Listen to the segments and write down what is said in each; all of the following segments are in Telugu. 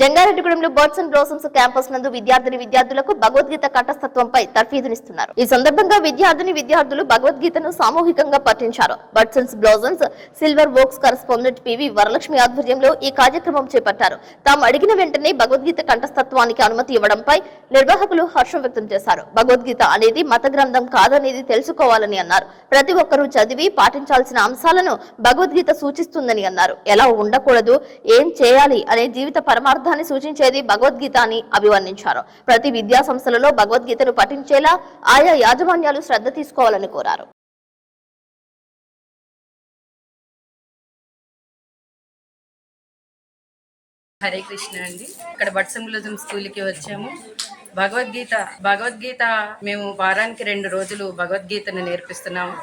జంగారెడ్డిగూడెంలో బర్డ్స్ అండ్ బ్లోసమ్స్ క్యాంపస్ నందు విద్యార్థిని విద్యార్థులకు భగవద్గీత కంఠస్థత్వంపై తర్ఫీదునిస్తున్నారు. ఈ సందర్భంగా విద్యార్థిని విద్యార్థులు భగవద్గీతను సామూహికంగా పఠించారు. Birds and Blossoms Silver Oaks correspondent PV Varalakshmi ఆధ్వర్యంలో ఈ కార్యక్రమం చేపట్టారు. తాము అడిగిన వెంటనే భగవద్గీత కంఠస్థత్వానికి అనుమతి ఇవ్వడంపై నిర్వాహకులు హర్షం వ్యక్తం చేశారు. భగవద్గీత అనేది మత గ్రంథం కాదనేది తెలుసుకోవాలని అన్నారు. ప్రతి ఒక్కరూ చదివి పాటించాల్సిన అంశాలను భగవద్గీత సూచిస్తుందని అన్నారు. ఎలా ఉండకూడదు ఏం చేయాలి అనే జీవిత పరమార్థం పరమార్థాన్ని సూచించేది భగవద్గీత అని అభివర్ణించారు. ప్రతి విద్యా సంస్థలలో భగవద్గీతను పఠించేలా ఆయా యాజమాన్యాలు శ్రద్ధ తీసుకోవాలని కోరారు. హరే కృష్ణ అండి. ఇక్కడ బట్సంగులజం స్కూల్కి వచ్చాము. భగవద్గీత భగవద్గీత మేము వారానికి రెండు రోజులు భగవద్గీతను నేర్పిస్తున్నాము.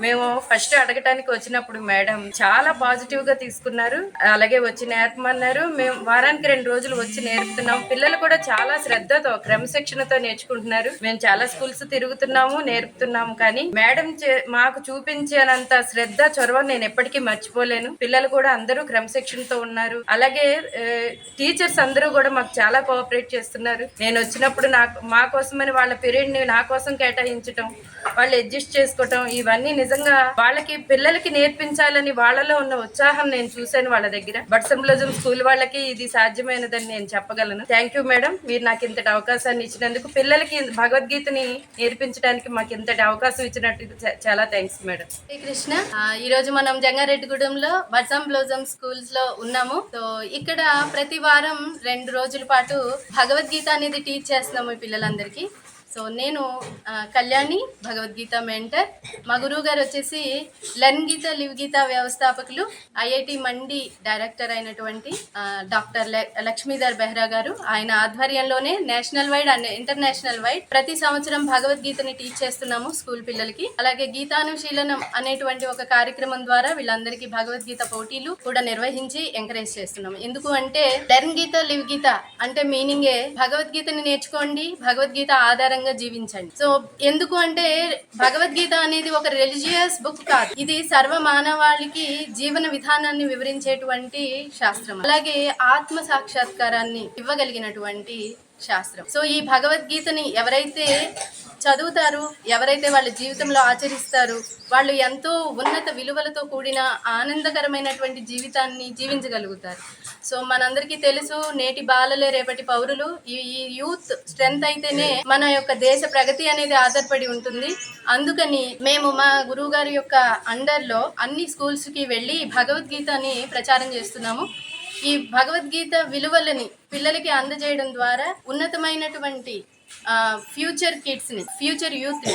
మేము ఫస్ట్ అడగటానికి వచ్చినప్పుడు మేడం చాలా పాజిటివ్గా తీసుకున్నారు. అలాగే వచ్చి నేర్పమన్నారు. మేము వారానికి రెండు రోజులు వచ్చి నేర్పుతున్నాం పిల్లలు కూడా చాలా శ్రద్ధతో క్రమశిక్షణతో నేర్చుకుంటున్నారు. మేము చాలా స్కూల్స్ తిరుగుతున్నాము నేర్పుతున్నాము. కానీ మేడం చే- మాకు చూపించేనంత శ్రద్ధ చొరవ నేను ఎప్పటికీ మర్చిపోలేను. పిల్లలు కూడా అందరూ క్రమశిక్షణతో ఉన్నారు. అలాగే టీచర్స్ అందరూ కూడా మాకు చాలా కోఆపరేట్ చేస్తున్నారు. నేను వచ్చినప్పుడు నాకు మా కోసమని వాళ్ళ పీరియడ్ని నా కోసం కేటాయించటం వాళ్ళు అడ్జస్ట్ చేసుకోవటం ఇవన్నీ నిజంగా వాళ్ళకి పిల్లలకి నేర్పించాలని వాళ్ళలో ఉన్న ఉత్సాహం నేను చూశాను వాళ్ళ దగ్గర. బట్ సింబలిజం స్కూల్ వాళ్ళకి ఇది సాధ్యమైనదని నేను చెప్పగలను. థ్యాంక్ యూ మేడం మీరు నాకు ఇంతటి అవకాశాన్ని ఇచ్చినందుకు పిల్లలకి భగవద్గీతని నేర్పించడానికి మాకు ఇంతటి అవకాశం ఇచ్చినట్టు చాలా థ్యాంక్స్ మేడం శ్రీకృష్ణ కృష్ణ. ఈ రోజు మనం జంగారెడ్డిగూడెంలో బట్సం బ్లోజం స్కూల్స్లో ఉన్నాము. సో ఇక్కడ ప్రతి వారం రెండు రోజుల పాటు భగవద్గీత అనేది టీచర్ చేస్తున్నాము ఈ పిల్లలందరికీ. సో నేను కళ్యాణి భగవద్గీత మెంటర్. మా గురువు గారు వచ్చేసి లర్న్ గీత లివ్ గీత వ్యవస్థాపకులు ఐఐటి మండి డైరెక్టర్ అయినటువంటి డాక్టర్ లక్ష్మీధర్ బెహ్రా గారు. ఆయన ఆధ్వర్యంలోనే national wide and international wide ప్రతి సంవత్సరం భగవద్గీతని టీచ్ చేస్తున్నాము స్కూల్ పిల్లలకి. అలాగే గీతానుశీలనం అనేటువంటి ఒక కార్యక్రమం ద్వారా వీళ్ళందరికీ భగవద్గీత పోటీలు కూడా నిర్వహించి ఎంకరేజ్ చేస్తున్నాము. ఎందుకు అంటే లన్ గీత లివ్ గీత అంటే మీనింగే భగవద్గీతని నేర్చుకోండి భగవద్గీత ఆనందంగా జీవించండి. సో ఎందుకు అంటే భగవద్గీత అనేది ఒక రిలీజియస్ బుక్ కాదు. ఇది సర్వ మానవాళికి జీవన విధానాన్ని వివరించేటువంటి శాస్త్రం. అలాగే ఆత్మ సాక్షాత్కారాన్ని ఇవ్వగలిగినటువంటి శాస్త్రం. సో ఈ భగవద్గీతని ఎవరైతే చదువుతారు ఎవరైతే వాళ్ళ జీవితంలో ఆచరిస్తారు వాళ్ళు ఎంతో ఉన్నత విలువలతో కూడిన ఆనందకరమైనటువంటి జీవితాన్ని జీవించగలుగుతారు. సో మనందరికీ తెలుసు నేటి బాలలే రేపటి పౌరులు. ఈ ఈ యూత్ స్ట్రెంగ్త్ అయితేనే మన యొక్క దేశ ప్రగతి అనేది ఆధారపడి ఉంటుంది. అందుకని మేము మా గురువు గారి యొక్క అండర్లో అన్ని స్కూల్స్కి వెళ్ళి భగవద్గీతని ప్రచారం చేస్తున్నాము. ఈ భగవద్గీత విలువలని పిల్లలకి అందజేయడం ద్వారా ఉన్నతమైనటువంటి ఫ్యూచర్ కిడ్స్ని ఫ్యూచర్ యూత్ని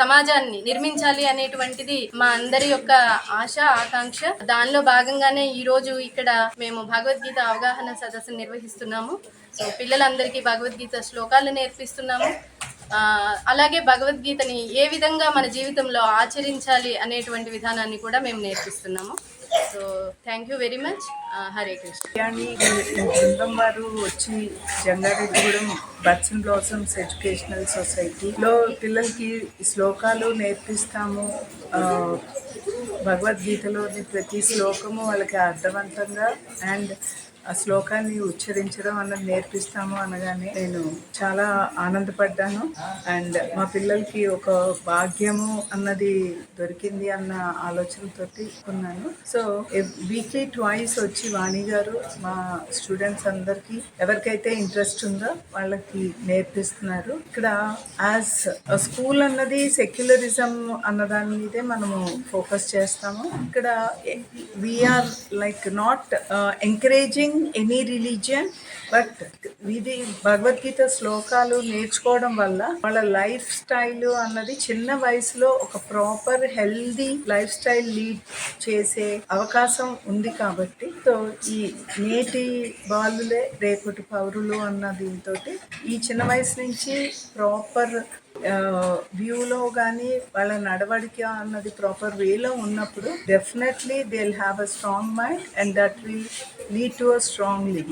సమాజాన్ని నిర్మించాలి అనేటువంటిది మా అందరి యొక్క ఆశ ఆకాంక్ష. దానిలో భాగంగానే ఈ రోజు ఇక్కడ మేము భగవద్గీత అవగాహన సదస్సు నిర్వహిస్తున్నాము. సో పిల్లలందరికీ భగవద్గీత శ్లోకాలు నేర్పిస్తున్నాము. అలాగే భగవద్గీతని ఏ విధంగా మన జీవితంలో ఆచరించాలి అనేటువంటి విధానాన్ని కూడా మేము నేర్పిస్తున్నాము. So thank you very much. Hare Krishna. బృందం వారు వచ్చి Jangareddygudem Birds and Blossoms educational సొసైటీలో పిల్లలకి శ్లోకాలు నేర్పిస్తాము. భగవద్గీతలోని ప్రతి శ్లోకము వాళ్ళకి అర్థవంతంగా అండ్ ఆ శ్లోకాన్ని ఉచ్చరించడం అన్నది నేర్పిస్తాము అనగానే నేను చాలా ఆనందపడ్డాను. అండ్ మా పిల్లలకి ఒక భాగ్యము అన్నది దొరికింది అన్న ఆలోచనతో ఉన్నాను. సో వీక్లీ ట్వైస్ వచ్చి వాణి గారు మా స్టూడెంట్స్ అందరికి ఎవరికైతే ఇంట్రెస్ట్ ఉందో వాళ్ళకి నేర్పిస్తున్నారు. ఇక్కడ యాజ్ స్కూల్ అన్నది సెక్యులరిజం అన్న దాని మీదే మనము ఫోకస్ చేస్తాము. ఇక్కడ we are like not encouraging any religion but ఇది భగవద్గీత శ్లోకాలు నేర్చుకోవడం వల్ల వాళ్ళ లైఫ్ స్టైల్ అన్నది చిన్న వయసులో ఒక proper healthy life style lead చేసే అవకాశం ఉంది కాబట్టి. సో ఈ నేటి బాలులే రేపటి పౌరులు అన్న దీంతో ఈ చిన్న వయసు నుంచి ప్రాపర్ వ్యూలో కానీ వాళ్ళ నడవడిక అన్నది ప్రాపర్ వేలో ఉన్నప్పుడు definitely they will have a strong mind and that will lead to a strong living